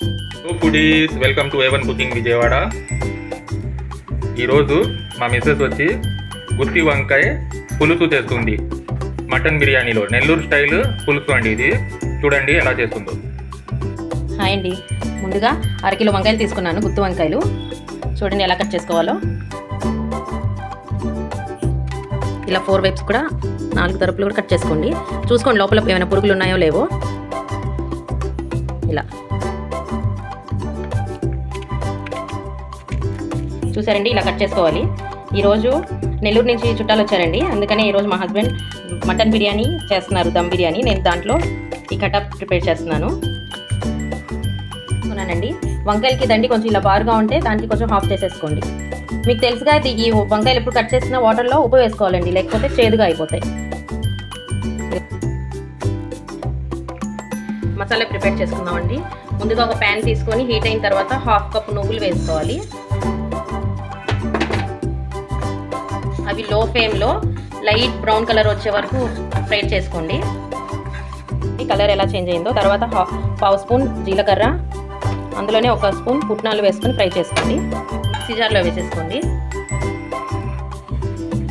So foodies welcome to A one cooking Vijayawada ఈరోజు మా missus వచ్చి గుత్తి వంకాయ పులుసు చేస్తుంది. మటన్ బిర్యానీలో నెల్లూరు స్టైల్ పులుసు అండి ఇది. చూడండి ఎలా చేస్తుందో. హాయ్ అండి. ముందుగా అరకిలో వంకాయలు తీసుకున్నాను గుత్తి వంకాయలు. చూడండి ఎలా కట్ చేసుకోవాలో. ఇలా ఫోర్ వైప్స్ కూడా నాలుగు తరపులు కూడా కట్ చేసుకోండి. చూసుకోండి లోపల ఏమైనా పురుగులు ఉన్నాయో లేవో. ఇలా. చూసారండి ఇలా కట్ చేసుకోవాలి. ఈరోజు నెల్లూరు నుంచి చుట్టాలు వచ్చారండి. అందుకనే ఈరోజు మా హస్బెండ్ మటన్ బిర్యానీ చేస్తున్నారు దమ్ బిర్యానీ. నేను దాంట్లో ఈ కటప్ ప్రిపేర్ చేస్తున్నాను. అనుకున్నానండి వంకాయలకి దండి కొంచెం ఇలా బారుగా ఉంటే దానికి కొంచెం హాఫ్ చేసేసుకోండి. మీకు తెలుసుగా అయితే ఈ వంకాయలు ఎప్పుడు కట్ చేసిన వాటర్లో ఉప్పు వేసుకోవాలండి లేకపోతే చేదుగా అయిపోతాయి. మసాలా ప్రిపేర్ చేసుకుందామండి. ముందుగా ఒక ప్యాన్ తీసుకొని హీట్ అయిన తర్వాత హాఫ్ కప్ నువ్వులు వేసుకోవాలి. అవి లో ఫ్లేమ్లో లైట్ బ్రౌన్ కలర్ వచ్చే వరకు ఫ్రై చేసుకోండి. ఈ కలర్ ఎలా చేంజ్ అయిందో తర్వాత హాఫ్ పావు స్పూన్ జీలకర్ర అందులోనే ఒక స్పూన్ పుట్నాలు వేసుకొని ఫ్రై చేసుకోండి. సిజార్లో జార్లో వేసేసుకోండి.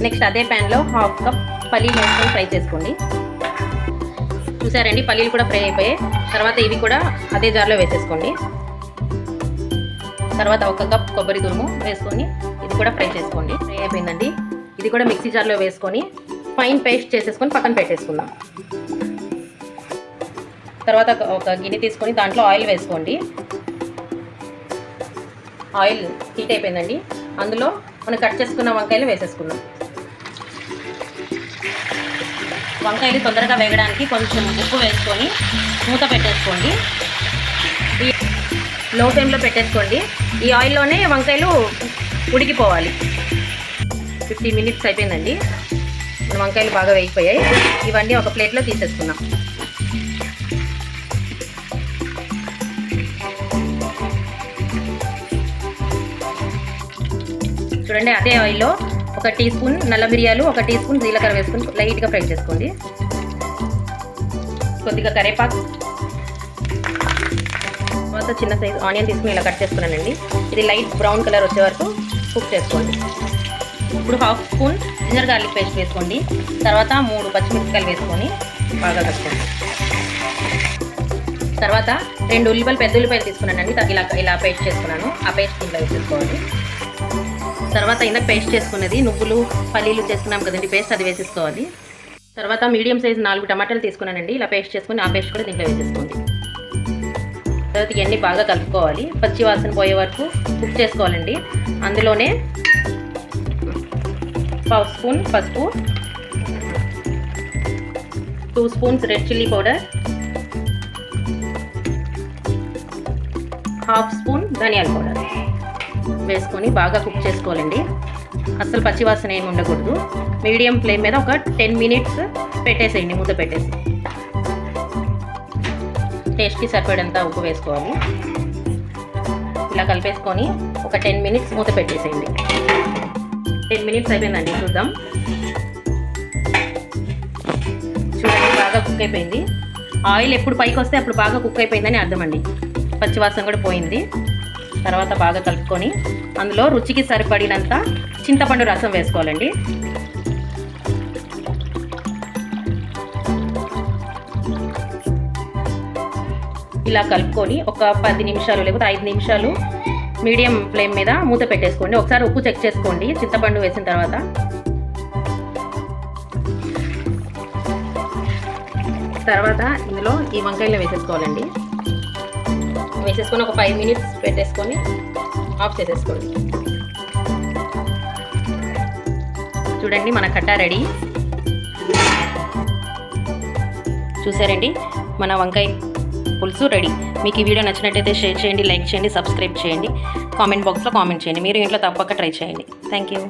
నెక్స్ట్ అదే ప్యాన్లో హాఫ్ కప్ పల్లీలు వేసుకొని ఫ్రై చేసుకోండి. చూసారండి పల్లీలు కూడా ఫ్రై అయిపోయాయి. తర్వాత ఇవి కూడా అదే జార్లో వేసేసుకోండి. తర్వాత ఒక కప్ కొబ్బరి తురుము వేసుకొని ఇది కూడా ఫ్రై చేసుకోండి. ఫ్రై అయిపోయిందండి. ఇది కూడా మిక్సీ జార్లో వేసుకొని ఫైన్ పేస్ట్ చేసేసుకొని పక్కన పెట్టేసుకుందాం. తర్వాత ఒక- గిన్నె తీసుకొని దాంట్లో ఆయిల్ వేసుకోండి. ఆయిల్ హీట్ అయిపోయిందండి. అందులో మనం కట్ చేసుకున్న వంకాయలు వేసేసుకుందాం. వంకాయలు తొందరగా వేగడానికి కొంచెం ఉప్పు వేసుకొని మూత పెట్టేసుకోండి. లో ఫ్లేమ్లో పెట్టేసుకోండి. ఈ ఆయిల్లోనే వంకాయలు ఉడికిపోవాలి. ఫిఫ్టీ మినిట్స్ అయిపోయిందండి. మన వంకాయలు బాగా వేగిపోయాయి. ఇవన్నీ ఒక ప్లేట్లో తీసేసుకున్నాం చూడండి అదే ఆయిల్లో ఒక టీ స్పూన్ నల్ల మిరియాలు ఒక టీ స్పూన్ జీలకర్ర వేసుకొని లైట్గా ఫ్రై చేసుకోండి. కొద్దిగా కరేపాకు. తర్వాత చిన్న సైజు ఆనియన్ తీసుకుని ఇలా కట్ చేసుకున్నానండి. ఇది లైట్ బ్రౌన్ కలర్ వచ్చే వరకు కుక్ చేసుకోండి. ఇప్పుడు half spoon ginger garlic paste వేసుకోండి. తర్వాత మూడు పచ్చిమిరపకాయలు వేసుకొని బాగా కలుపుకోండి. తర్వాత రెండు ఉల్లిపాయలు పెద్ద ఉల్లిపాయలు తీసుకున్నానండి. ఇలా ఇలా పేస్ట్ చేసుకున్నాను. ఆ పేస్ట్ దీంట్లో వేసేసుకోవాలి. తర్వాత ఇందాక పేస్ట్ చేసుకున్నది నువ్వులు పల్లీలు చేసుకున్నాం కదండి పేస్ట్ అది వేసేసుకోవాలి. తర్వాత మీడియం సైజ్ నాలుగు టమాటాలు తీసుకున్నానండి. ఇలా పేస్ట్ చేసుకుని ఆ పేస్ట్ కూడా దీంట్లో వేసేసుకోండి. తర్వాత ఇవన్నీ బాగా కలుపుకోవాలి. పచ్చి వాసన పోయే వరకు కుక్ చేసుకోవాలండి. అందులోనే పావు స్పూన్ పసుపు two spoons red chilli powder half spoon ధనియాల పౌడర్ వేసుకొని బాగా కుక్ చేసుకోవాలండి. అస్సలు పచ్చివాసన ఏమి ఉండకూడదు. మీడియం ఫ్లేమ్ మీద ఒక టెన్ మినిట్స్ పెట్టేసేయండి మూత పెట్టేసి. టేస్ట్కి సరిపడంత ఉప్పు వేసుకోవాలి. ఇలా కలిపేసుకొని ఒక టెన్ మినిట్స్ మూత పెట్టేసేయండి. టెన్ మినిట్స్ అయిపోయిందండి చూద్దాం. చూడండి బాగా కుక్ అయిపోయింది. ఆయిల్ ఎప్పుడు పైకి వస్తే అప్పుడు బాగా కుక్ అయిపోయిందని అర్థమండి. పచ్చివాసం పచ్చివాసన కూడా పోయింది. తర్వాత బాగా కలుపుకొని అందులో రుచికి సరిపడినంత చింతపండు రసం వేసుకోవాలండి. ఇలా కలుపుకొని ఒక పది నిమిషాలు లేకపోతే ఐదు నిమిషాలు మీడియం ఫ్లేమ్ మీద మూత పెట్టేసుకోండి. ఒకసారి ఉప్పు చెక్ చేసుకోండి. చింతపండు వేసిన తర్వాత. తర్వాత ఇందులో ఈ వంకాయలు వేసేసుకోవాలండి. వేసేసుకొని ఒక ఫైవ్ మినిట్స్ పెట్టేసుకొని ఆఫ్ చేసేసుకోండి. చూడండి మన కట్ట రెడీ. చూసారండి? మన వంకాయ పులుసు రెడీ. మీకు ఈ వీడియో నచ్చినట్టయితే షేర్ చేయండి లైక్ చేయండి సబ్స్క్రైబ్ చేయండి. కామెంట్ బాక్స్లో కామెంట్ చేయండి. మీరు ఇంట్లో తప్పక ట్రై చేయండి. Thank you.